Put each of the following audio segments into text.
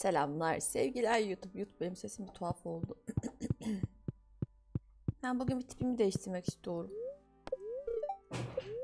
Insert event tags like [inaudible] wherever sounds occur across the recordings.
Selamlar, sevgiler YouTube. YouTube benim sesim bir tuhaf oldu. [clears throat] ben bugün bir tipimi değiştirmek istiyorum.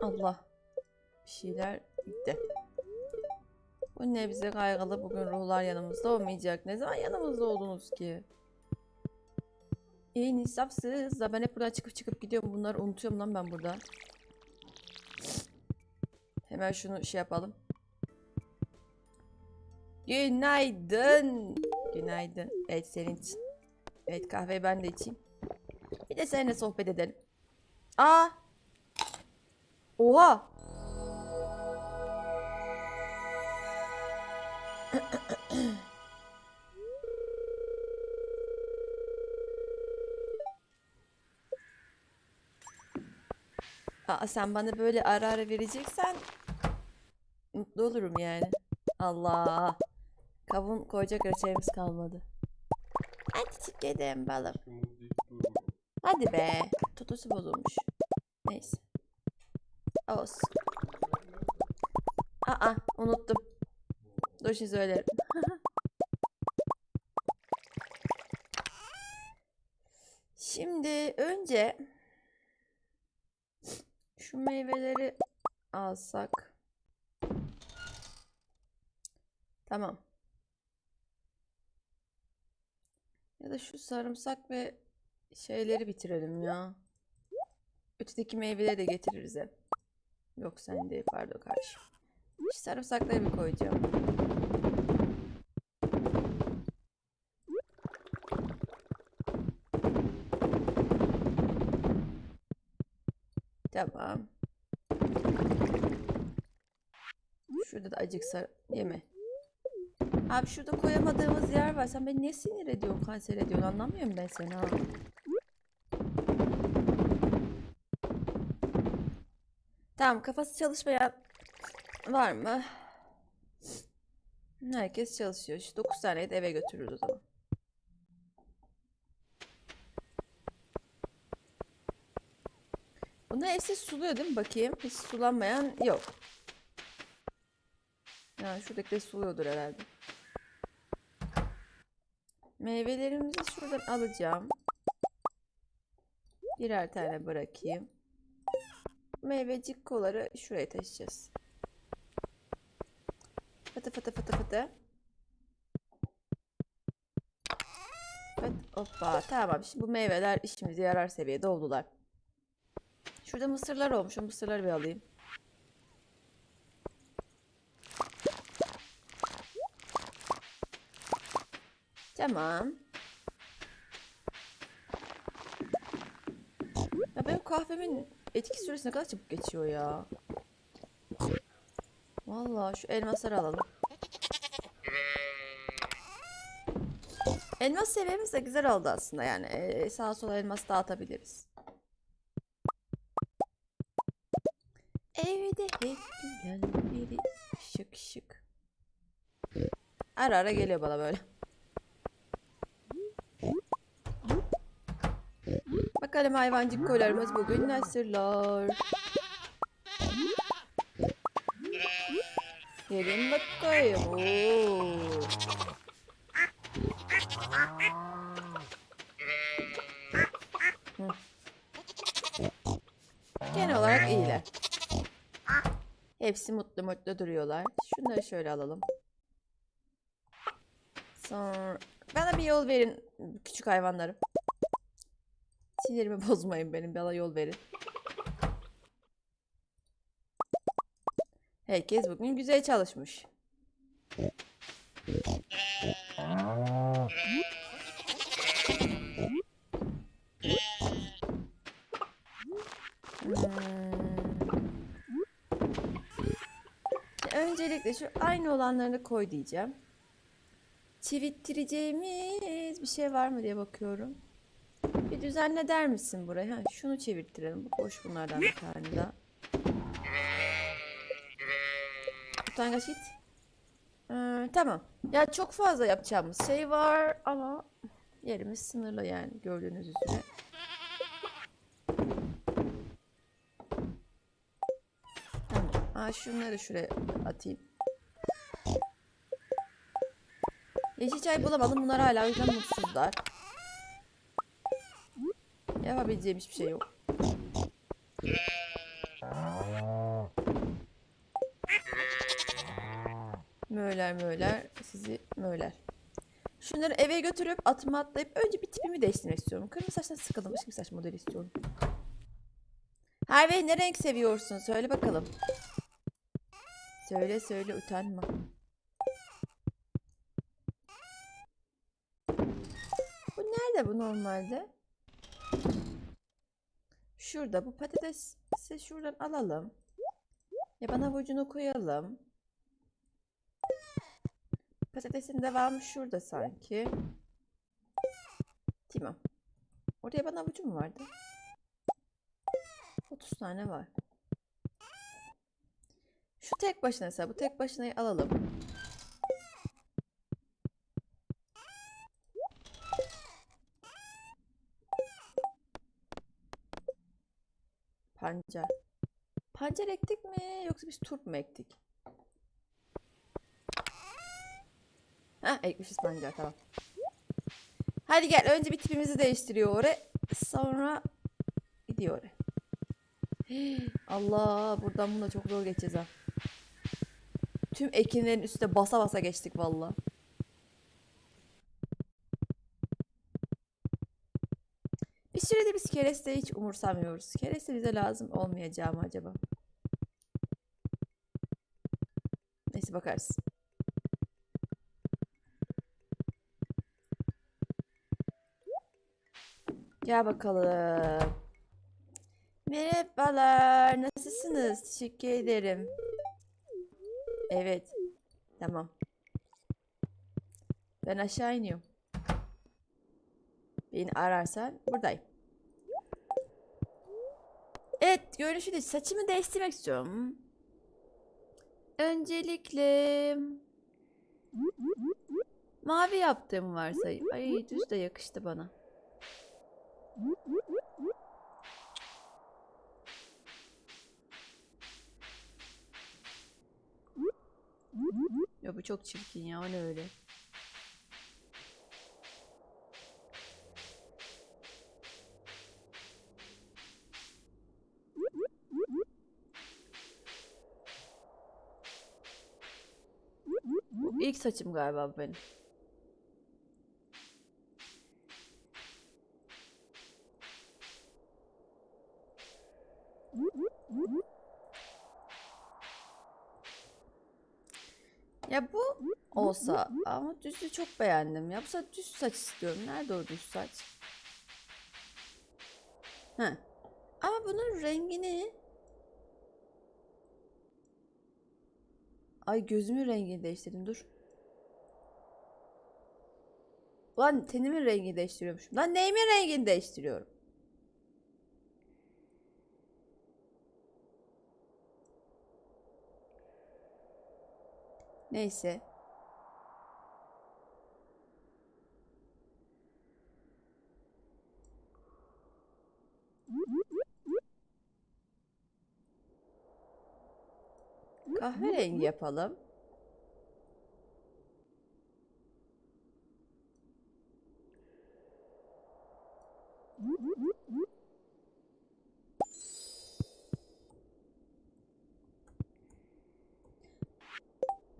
Allah. Bir şeyler gitti. Bu ne bize kaygılı bugün ruhlar yanımızda olmayacak. Ne zaman yanımızda oldunuz ki? İyi insafsız da ben hep buradan çıkıp çıkıp gidiyorum. Bunları unutuyorum lan ben burada. Hemen şunu şey yapalım. Günaydın. Günaydın. Evet senin için. Evet kahveyi ben de içeyim. Bir de seninle sohbet edelim. Aa. Oha. [clears throat] Aa, sen bana böyle ara ara vereceksen mutlu olurum yani. Allah. Kavun koyacak reçelimiz kalmadı. Hadi çıkalım balım. Hadi be. Tutusu bozulmuş. Neyse. Olsun. Aa unuttum. Dur şimdi söylerim. [laughs] Şimdi önce şu meyveleri alsak. Tamam. Ya da şu sarımsak ve şeyleri bitirelim ya. Ötedeki meyveleri de getiririz hep. Yok sen değil pardon kardeşim. Şu sarımsakları bir koyacağım. Tamam. Şurada da acık sar yeme. Abi şurada koyamadığımız yer var. Sen beni niye sinir ediyorsun, kanser ediyorsun? Anlamıyorum ben seni ha. Tamam, kafası çalışmayan var mı? Herkes çalışıyor. Şu 9 taneyi de eve götürürüz o zaman. Bunlar hepsi suluyor değil mi? Bakayım. Hiç sulanmayan yok. Yani şuradaki de suluyordur herhalde. Meyvelerimizi şuradan alacağım. Birer tane bırakayım. Meyvecik koları şuraya taşıyacağız. Fıtı fıtı fıtı fıtı. Evet, hoppa tamam. Şimdi bu meyveler işimize yarar seviyede oldular. Şurada mısırlar olmuş. O mısırları bir alayım. Tamam. Ya benim kahvemin etki süresi ne kadar çabuk geçiyor ya. Vallahi şu elmasları alalım. Elmas seviyemiz de güzel oldu aslında yani. Ee, sağa sola elmas dağıtabiliriz. Evde hep gülen biri şık şık. Ara ara geliyor bana böyle. Bakalım hayvancık koylarımız bugün ne sırlar. Gelin bakayım. Oo. Genel olarak iyiler. Hepsi mutlu mutlu duruyorlar. Şunları şöyle alalım. Sonra bana bir yol verin küçük hayvanlarım. Sinirimi [laughs] bozmayın benim bana yol verin. Herkes bugün güzel çalışmış. Hmm. Öncelikle şu aynı olanlarını koy diyeceğim. Çevirttireceğimiz bir şey var mı diye bakıyorum. Düzenle der misin burayı? Ha, şunu çevirttirelim. Bu boş bunlardan bir tane daha. Utangaç git. Ee, tamam. Ya çok fazla yapacağımız şey var ama yerimiz sınırlı yani gördüğünüz üzere. Tamam. Aa, şunları şuraya atayım. Yeşil çay bulamadım. Bunlar hala o yüzden mutsuzlar. Yapabileceğim hiçbir şey yok. Möler möler sizi möler. Şunları eve götürüp atıma atlayıp önce bir tipimi değiştirmek istiyorum. Kırmızı saçtan sıkıldım. Başka bir saç modeli istiyorum. Harvey ne renk seviyorsun? Söyle bakalım. Söyle söyle utanma. Bu nerede bu normalde? Şurada bu patatesi şuradan alalım. Yaban havucunu koyalım. Patatesin devamı şurada sanki. Tamam. Orada yaban havucu mu vardı? 30 tane var. Şu tek başına mesela bu tek başınayı alalım. Pancar. Pancar ektik mi yoksa biz turp mu ektik? Ha ekmişiz pancar tamam. Hadi gel önce bir tipimizi değiştiriyor oraya. Sonra gidiyor oraya. [gasps] Allah buradan bunu çok zor geçeceğiz ha. Tüm ekinlerin üstüne basa basa geçtik valla. Sürede biz kereste hiç umursamıyoruz. Kereste bize lazım olmayacağı mı acaba? Neyse bakarız. Gel bakalım. Merhabalar. Nasılsınız? Teşekkür ederim. Evet. Tamam. Ben aşağı iniyorum. Beni ararsan buradayım. Evet, görüşürüz. Saçımı değiştirmek istiyorum. Öncelikle mavi yaptığım varsayım. Ay düz de yakıştı bana. Ya bu çok çirkin ya. O ne öyle? Bu ilk saçım galiba bu benim. Ya bu olsa ama düzü çok beğendim. Ya bu sefer düz saç istiyorum. Nerede o düz saç? Heh. Ama bunun rengini Ay gözümün rengini değiştirdim dur. Ulan tenimin rengini değiştiriyormuşum. Lan neyimin rengini değiştiriyorum? Neyse. Kahverengi yapalım.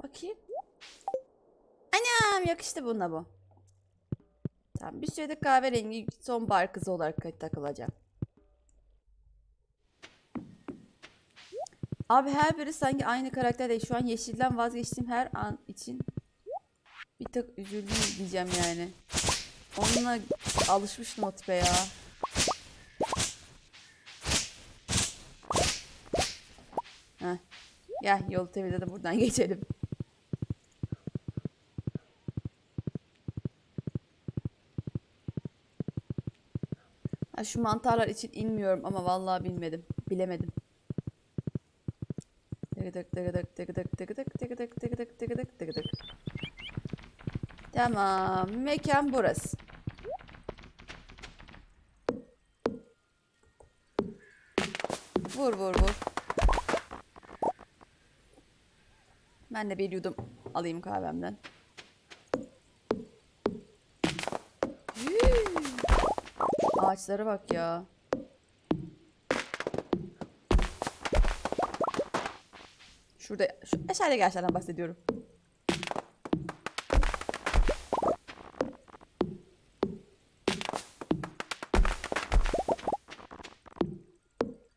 Bakayım. Anam yakıştı buna bu. Tamam bir sürede kahverengi sonbahar kızı olarak takılacağım. Abi her biri sanki aynı karakter değil. Şu an yeşilden vazgeçtiğim her an için bir tık üzüldüm diyeceğim yani. Onunla alışmıştım o tipe ya. Heh. Gel yol TV'de de buradan [laughs] geçelim. Ha, şu mantarlar için inmiyorum ama vallahi bilmedim. Bilemedim. Tamam. Mekan burası. Vur vur vur. Ben de bir yudum alayım kahvemden. Ağaçlara bak ya. Şurada, şu aşağıdaki ağaçlardan bahsediyorum.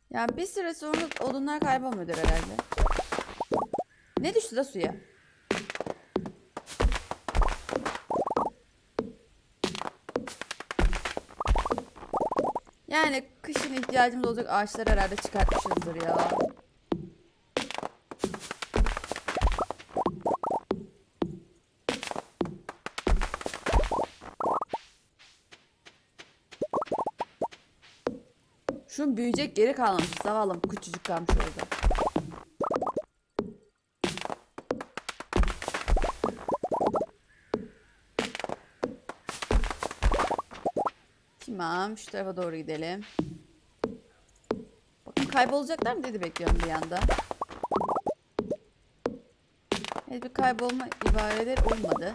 Yani bir süre sonra odunlar kaybolmuyordur herhalde. Ne düştü da suya? Yani kışın ihtiyacımız olacak ağaçlar herhalde çıkartmışızdır ya. Şunun büyüyecek geri kalmamış. Zavallım küçücük kalmış orada. Tamam şu tarafa doğru gidelim. Bakın kaybolacaklar mı dedi bekliyorum bir yanda. Evet bir kaybolma ibareleri olmadı.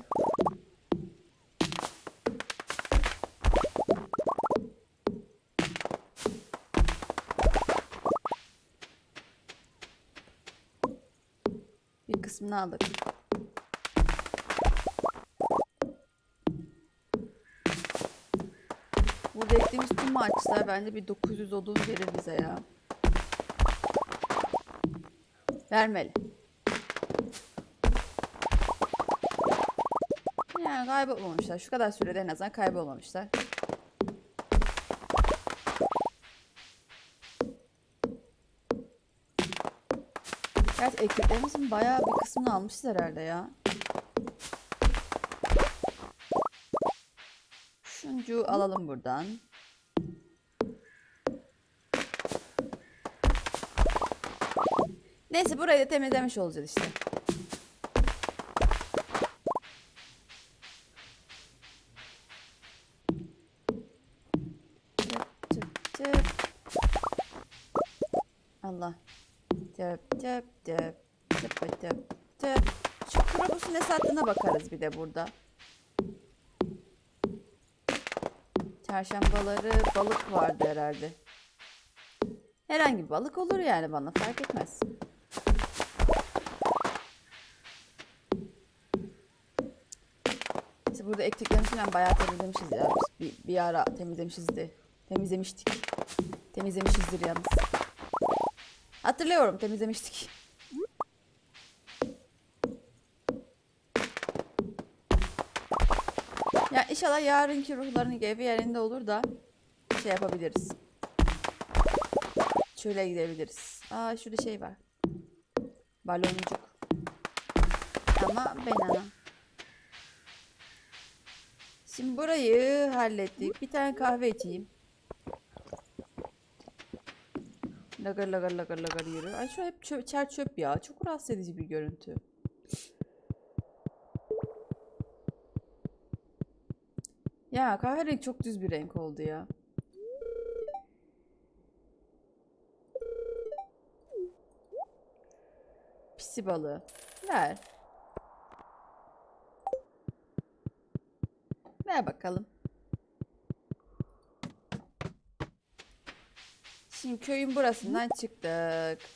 Kısmını aldık. Burada ektiğimiz tüm ağaçlar bence bir 900 odun verir bize ya. Vermeli. Yani kaybolmamışlar. Şu kadar sürede en azından kaybolmamışlar. Gerçi ektiklerimizin bayağı bir kısmını almışız herhalde ya. Şuncu alalım buradan. Neyse burayı da temizlemiş olacağız işte. Tıp tıp tıp. Allah. Tıp tıp. Tıp tıp tıp. Şu kılavuzu ne sattığına bakarız bir de burada. Çarşambaları balık vardı herhalde. Herhangi bir balık olur yani bana fark etmez. İşte burada ektiklerimizi falan bayağı temizlemişiz ya. Bir, bir ara temizlemişizdi. Temizlemiştik. Temizlemişizdir yalnız. Hatırlıyorum temizlemiştik. İnşallah yarınki ruhların evi yerinde olur da şey yapabiliriz. Şöyle gidebiliriz. Aa şurada şey var. Baloncuk. Ama ben ana. Şimdi burayı hallettik. Bir tane kahve içeyim. Lagır lagır lagır lagır yürü. Ay şu hep çöp, çer çöp ya. Çok rahatsız edici bir görüntü. Ya kahverengi çok düz bir renk oldu ya. Pisi balığı. Ver. Ver bakalım. Şimdi köyün burasından çıktık.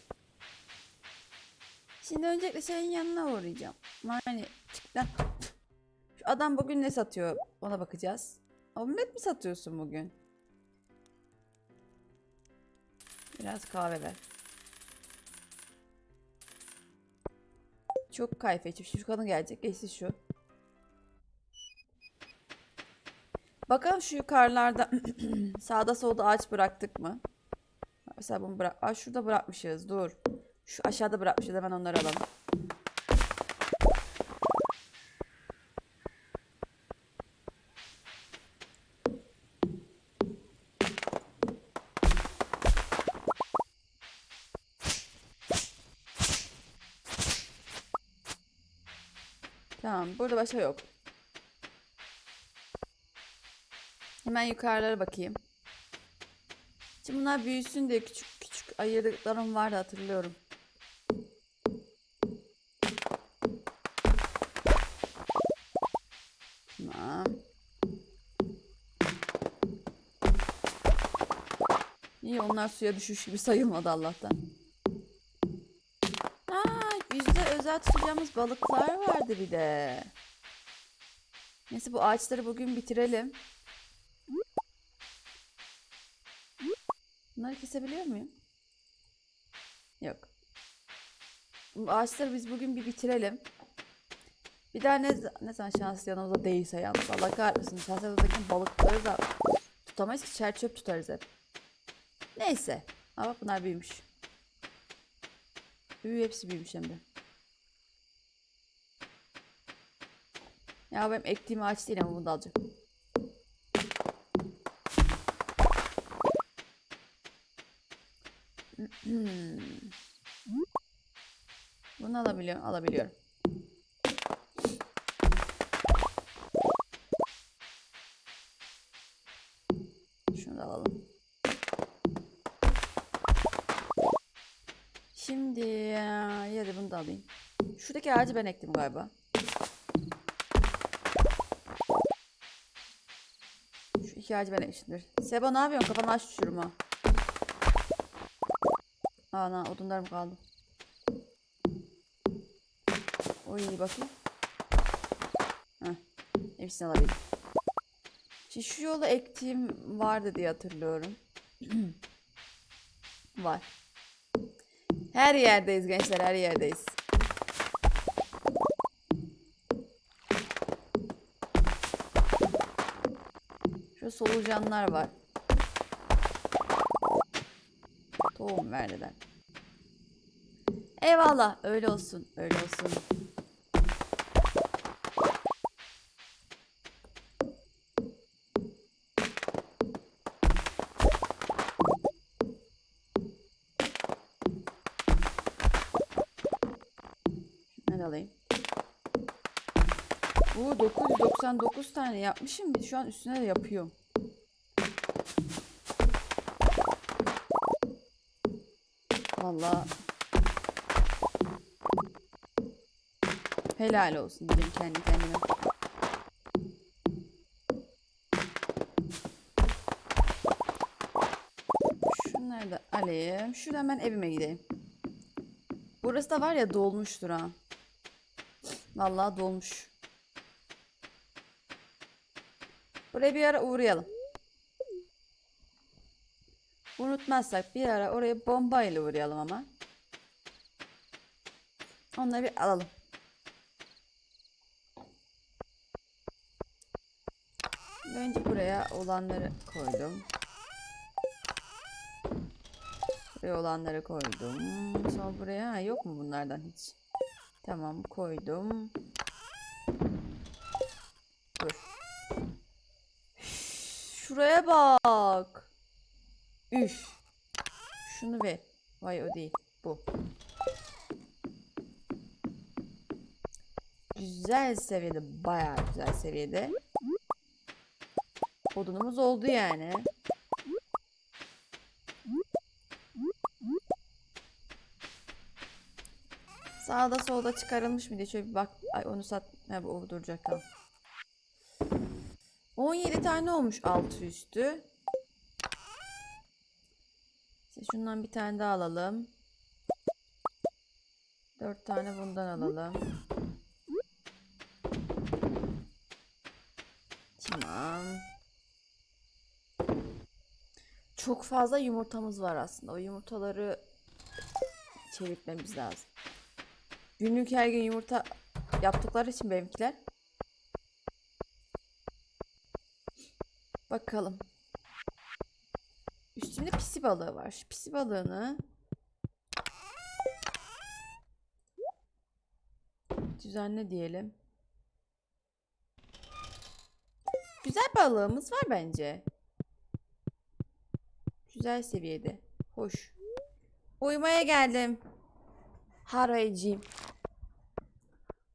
Şimdi öncelikle şeyin yanına uğrayacağım. Yani çık lan. Şu adam bugün ne satıyor ona bakacağız. Omlet mi satıyorsun bugün? Biraz kahve ver. Çok kayfe içip şu kadın gelecek. Geçti şu. Bakalım şu yukarılarda [clears throat] sağda solda ağaç bıraktık mı? Mesela bunu bırak. Aa, şurada bırakmışız. Dur. Şu aşağıda bırakmışız. Hemen onları alalım. Burada başka yok. Hemen yukarılara bakayım. Şimdi bunlar büyüsün diye küçük küçük ayırdıklarım vardı hatırlıyorum. Tamam. İyi onlar suya düşmüş gibi sayılmadı Allah'tan. Aa, yüzde özel tutacağımız balıklar vardı bir de. Neyse bu ağaçları bugün bitirelim. Bunları kesebiliyor muyum? Yok. Bu ağaçları biz bugün bir bitirelim. Bir daha ne, ne zaman şans yanımızda değilse yalnız. Allah kahretmesin. Şans yanımızdaki balıkları da tutamayız ki çer çöp tutarız hep. Neyse. Ama bunlar büyümüş. Büyü hepsi büyümüş hem de. Ya benim ektiğim ağaç değil ama bunu da alacağım. Hmm. Bunu alabiliyorum, alabiliyorum. Şunu da alalım. Şimdi ya da bunu da alayım. Şuradaki ağacı ben ektim galiba. Ben ekmişimdir. Seba ne yapıyorsun? Kafanı aç düşürüm ha. Ana odunlarım kaldı. Oy bakayım. Heh. Hepsini alabildim. Şimdi şu yola ektiğim vardı diye hatırlıyorum. [clears throat] Var. Her yerdeyiz gençler, her yerdeyiz. Solucanlar var. Tohum verdiler. Eyvallah. Öyle olsun. Öyle olsun. Şunları alayım. Bu 999 tane yapmışım. Şu an üstüne de yapıyorum. Vallahi helal olsun diyeyim kendi kendime. Şunları da alayım. Şuradan ben evime gideyim. Burası da var ya dolmuştur ha. Vallahi dolmuş. Buraya bir ara uğrayalım. Unutmazsak bir ara oraya bombayla uğrayalım ama. Onları bir alalım. Önce buraya olanları koydum. Buraya olanları koydum. Sonra buraya ha, yok mu bunlardan hiç? Tamam koydum. Dur. Şuraya bak. Üf. Şunu ver. Vay o değil. Bu. Güzel seviyede. Bayağı güzel seviyede. Odunumuz oldu yani. Sağda solda çıkarılmış mı diye şöyle bir bak. Ay onu sat. Ha bu duracak tamam. 17 tane olmuş altı üstü. İşte şundan bir tane daha alalım. 4 tane bundan alalım. Tamam. Çok fazla yumurtamız var aslında. O yumurtaları çevirtmemiz lazım. Günlük her gün yumurta yaptıkları için benimkiler. Bakalım. Üstümde pisi balığı var. Şu pisi balığını düzenle diyelim. Güzel balığımız var bence. Güzel seviyede. Hoş. Uyumaya geldim. Haraycıyım.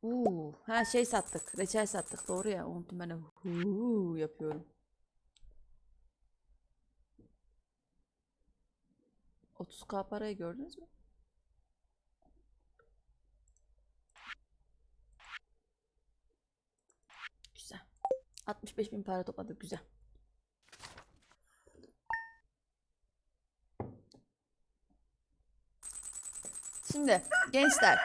Uuu. Ha şey sattık. Reçel sattık. Doğru ya. Unuttum ben de. Yapıyorum. 30k parayı gördünüz mü? Güzel. 65 bin para topladık. Güzel. Şimdi gençler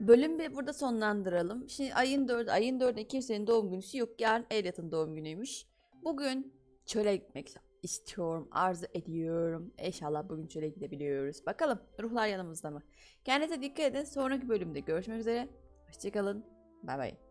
bölüm bir burada sonlandıralım. Şimdi ayın 4 ayın 4'ünde kimsenin doğum günüsü yok. Yarın Elliot'ın doğum günüymüş. Bugün çöle gitmek lazım istiyorum. Arzu ediyorum. İnşallah bugün çöle gidebiliyoruz. Bakalım ruhlar yanımızda mı? Kendinize dikkat edin. Sonraki bölümde görüşmek üzere. Hoşçakalın. Bay bay.